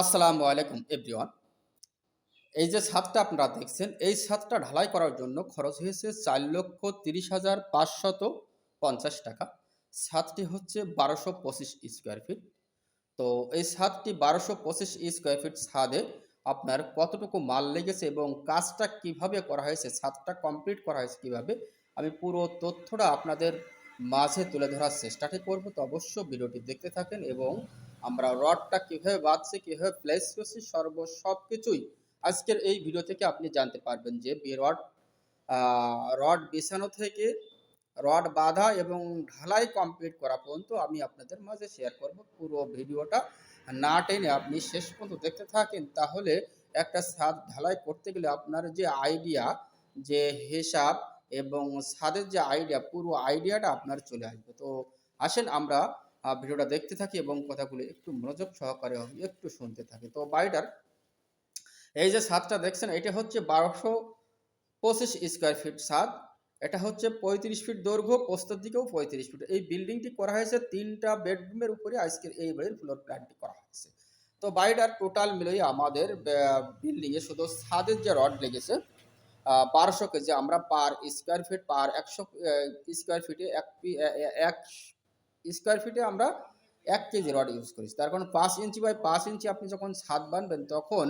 আসসালামু আলাইকুম, এভরিওয়ান। এই যে ছাদটা আপনারা দেখছেন, এই ছাদটা ঢালাই করার জন্য খরচ হয়েছে চার লক্ষ তিরিশ হাজার পাঁচশত পঞ্চাশ টাকা। ছাদটি হচ্ছে বারোশো পঁচিশ স্কোয়ার ফিট। তো এই ছাদটি বারোশো পঁচিশ স্কোয়ার ফিট ছাদে আপনার কতটুকু মাল লেগেছে এবং কাজটা কীভাবে করা হয়েছে, ছাদটা কমপ্লিট করা হয়েছে কীভাবে, আমি পুরো তথ্যটা আপনাদের মাঝে তুলে ধরার চেষ্টাটি করব। তো অবশ্য ভিডিওটি দেখতে থাকেন এবং আমরা রডটা কীভাবে বাঁধছি, কীভাবে প্লেস করছি, সর্ব সব কিছুই আজকের এই ভিডিও থেকে আপনি জানতে পারবেন যে রড রড বিছানো থেকে রড বাঁধা এবং ঢালাই কমপ্লিট করা পর্যন্ত আমি আপনাদের মাঝে শেয়ার করব। পুরো ভিডিওটা না টেনে আপনি শেষ পর্যন্ত দেখতে থাকেন, তাহলে একটা ছাদ ঢালাই করতে গেলে আপনার যে আইডিয়া যে হিসাব এবং ছাদের যে আইডিয়া পুরো আইডিয়াটা আপনার চলে আসবে। তো আসেন আমরা ভিডিওটা দেখতে থাকি এবং কথাগুলো একটু মনোযোগ সহকারে হবে একটু শুনতে থাকি। তো বাড়িটার এই যে ছাদটা দেখছেন, এটা হচ্ছে বারোশো পঁচিশ স্কোয়ার ফিট ছাদ। এটা হচ্ছে পঁয়ত্রিশ ফিট দৈর্ঘ্য প্রস্তের দিকেও পঁয়ত্রিশ ফিট এই বিল্ডিংটি করা হয়েছে তিনটা বেডরুমের উপরে আজকের এই বাড়ির ফ্লোর প্ল্যানটি করা হয়েছে। তো বাড়িটার টোটাল মিলিয়ে আমাদের বিল্ডিংয়ে শুধু ছাদের যে রড লেগেছে বারোশো কেজি, আমরা পার স্কোয়ার ফিট পার একশো স্কোয়ার ফিটে এক এক স্কোয়ার ফিটে আমরা এক কেজি রড ইউজ করি। তার কারণ পাঁচ ইঞ্চি বাই পাঁচ ইঞ্চি আপনি যখন ছাদ বানবেন, তখন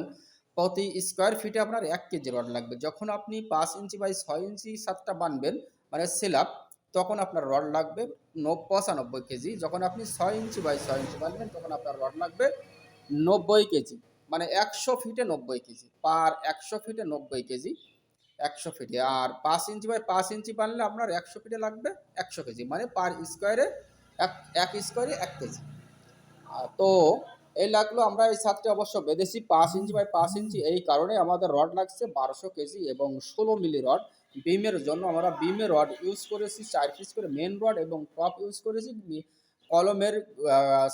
প্রতি স্কোয়ার ফিটে আপনার এক কেজি রড লাগবে। যখন আপনি পাঁচ ইঞ্চি বাই ছয় ইঞ্চি ছাদটা বানবেন মানে সেলাপ তখন আপনার রড লাগবে নব- পঁচানব্বই কেজি যখন আপনি ছয় ইঞ্চি বাই ছয় ইঞ্চি বানবেন, তখন আপনার রড লাগবে নব্বই কেজি মানে একশো ফিটে নব্বই কেজি পার একশো ফিটে নব্বই কেজি একশো ফিটে আর পাঁচ ইঞ্চি বাই পাঁচ ইঞ্চি বানলে আপনার একশো ফিটে লাগবে একশো কেজি মানে পার স্কোয়ারে এক এক স্কোয়ারে এক কেজি। তো এই লাগল আমরা এই ছাদটি অবশ্য বেঁধেছি পাঁচ ইঞ্চি বাই পাঁচ ইঞ্চি এই কারণে আমাদের রড লাগছে বারোশো কেজি এবং ষোলো মিলি রড বিমের জন্য আমরা বিমের রড ইউজ করেছি, চার পিস করে মেন রড এবং টপ ইউজ করেছি। কলমের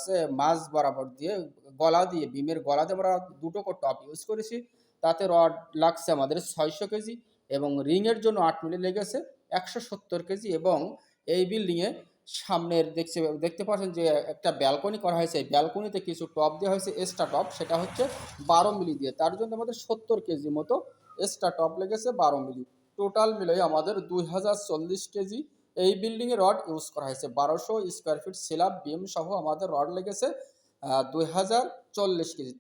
সে মাছ বরাবর দিয়ে, গলা দিয়ে বিমের গলাতে আমরা দুটো করে টপ ইউজ করেছি। তাতে রড লাগছে আমাদের ছয়শো কেজি এবং রিংয়ের জন্য আট মিলি লেগেছে, একশো সত্তর কেজি এবং এই বিল্ডিংয়ে সামনের দেখছে, দেখতে পাচ্ছেন যে একটা ব্যালকনি করা হয়েছে। ব্যালকনিতে কিছু টপ দেওয়া হয়েছে এক্সট্রা টপ সেটা হচ্ছে বারো মিলি দিয়ে। তার জন্য আমাদের সত্তর কেজি মতো এক্সট্রা টপ লেগেছে বারো মিলি। টোটাল মিলে আমাদের দুই হাজার চল্লিশ কেজি। এই বিল্ডিংয়ে রড ইউজ করা হয়েছে। বারোশো স্কোয়ার ফিট সিলাপ বিম সহ আমাদের রড লেগেছে দুই হাজার চল্লিশ কেজি।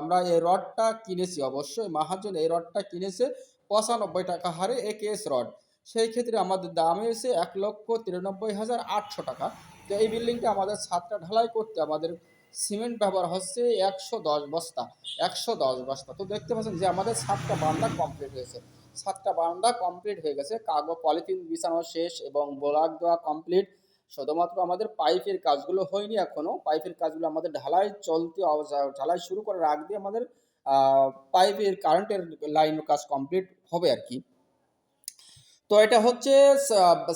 আমরা এই রডটা কিনেছি অবশ্যই। মাহাজন এই রডটা কিনেছে পঁচানব্বই টাকা হারে একেএস রড সেই ক্ষেত্রে আমাদের দাম এসে এক লক্ষ তিরানব্বই হাজার আটশো টাকা। তো এই বিল্ডিংটা আমাদের ছাদটা ঢালাই করতে আমাদের সিমেন্ট ব্যবহার হচ্ছে একশো দশ বস্তা, একশো দশ বস্তা। তো দেখতে পাচ্ছেন যে আমাদের ছাদটা বান্দা কমপ্লিট হয়েছে। ছাদটা বান্দা কমপ্লিট হয়ে গেছে, কাগজ, পলিথিন বিছানো শেষ এবং ব্লক দেওয়া কমপ্লিট শুধুমাত্র আমাদের পাইপের কাজগুলো হয়নি এখনও পাইপের কাজগুলো আমাদের ঢালাই চলতে ঢালাই শুরু করার আগ দিয়ে আমাদের পাইপের কারেন্টের লাইনের কাজ কমপ্লিট হবে আর কি। তো এটা হচ্ছে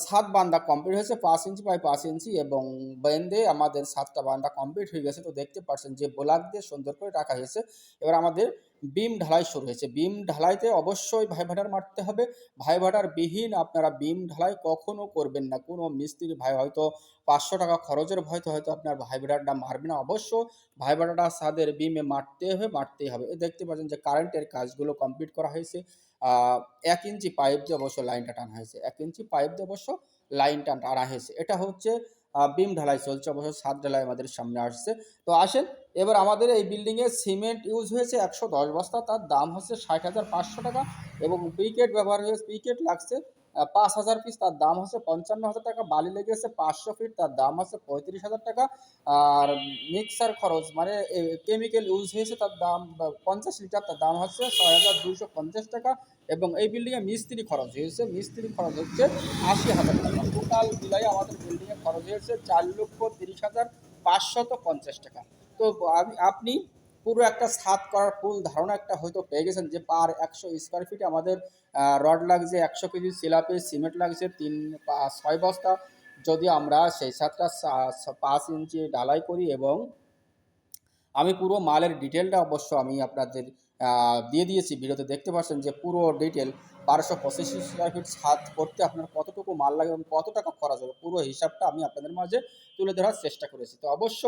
সাত বান্দা কমপ্লিট হয়েছে, পাঁচ ইঞ্চি বাই পাঁচ ইঞ্চি এবং বেন্দে আমাদের সাতটা বান্দা কমপ্লিট হয়ে গেছে। তো দেখতে পাচ্ছেন যে ব্লক দিয়ে সুন্দর করে রাখা হয়েছে। এবার আমাদের বিম ঢালাই শুরু হয়েছে। বিম ঢালাইতে অবশ্যই ভাই ভাটার মারতে হবে। ভাইভাটার বিহীন আপনারা বিম ঢালাই কখনো করবেন না। কোনো মিস্ত্রি ভাই হয়তো পাঁচশো টাকা খরচের ভয়তো হয়তো আপনার ভাই ভাটারটা মারবে না। অবশ্য ভাই ভাটাটা সাদের বিমে মারতে হবে, মারতেই হবে। দেখতে পাচ্ছেন যে কারেন্টের কাজগুলো কমপ্লিট করা হয়েছে। এক ইঞ্চি পাইপ দিয়ে অবশ্য লাইনটা টানা হয়েছে। এক ইঞ্চি পাইপ দিয়ে অবশ্য লাইনটা টানা হয়েছে। এটা হচ্ছে বিম ঢালাই চলছে, অবশ্য সাত ঢালাই আমাদের সামনে আসছে। তো আসেন, এবার আমাদের এই বিল্ডিংয়ে সিমেন্ট ইউজ হয়েছে একশো দশ বস্তা, তার দাম হচ্ছে ষাট হাজার পাঁচশো টাকা এবং পিকেট ব্যবহার হয়েছে পিকেট লাগছে পাঁচ হাজার পিস তার দাম হচ্ছে পঞ্চান্ন হাজার টাকা, বালি লেগেছে পাঁচশো ফিট তার দাম হচ্ছে পঁয়ত্রিশ হাজার টাকা। আর মিক্সার খরচ মানে কেমিক্যাল ইউজ হয়েছে, তার দাম পঞ্চাশ লিটার তার দাম হচ্ছে ছয় হাজার দুশো পঞ্চাশ টাকা। এবং এই বিল্ডিংয়ে মিস্ত্রি খরচ হয়েছে, মিস্ত্রি খরচ হচ্ছে আশি হাজার টাকা। টোটাল মিলাই আমাদের বিল্ডিংয়ে খরচ হয়েছে চার লক্ষ তিরিশ হাজার পাঁচশত পঞ্চাশ টাকা। তো আপনি পুরো একটা ছাদ করার ফুল ধারণা একটা হয়তো পেয়ে গেছেন যে পার একশো স্কোয়ার ফিটে আমাদের রড লাগছে একশো কেজি, সিলাপে সিমেন্ট লাগছে তিন ছয় বস্তা। যদি আমরা সেই ছাদটা পাঁচ ইঞ্চি ঢালাই করি এবং আমি পুরো মালের ডিটেলটা অবশ্য আমি আপনাদের দিয়ে দিয়েছি। ভিডিওতে দেখতে পাচ্ছেন যে পুরো ডিটেল বারোশো পঁচিশ স্কোয়ার ফিট ছাদ করতে আপনার কতটুকু মাল লাগে এবং কত টাকা খরচ হবে, পুরো হিসাবটা আমি আপনাদের মাঝে তুলে ধরার চেষ্টা করেছি। তো অবশ্য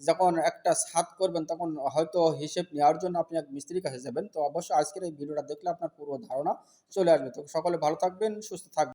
যখন একটা ছাদ করবেন, তখন হয়তো হিসেব নেওয়ার জন্য আপনি এক মিস্ত্রির কাছে যাবেন। তো অবশ্যই আজকের এই ভিডিওটা দেখলে আপনার পুরো ধারণা চলে আসবে। তো সকলে ভালো থাকবেন, সুস্থ থাকবেন।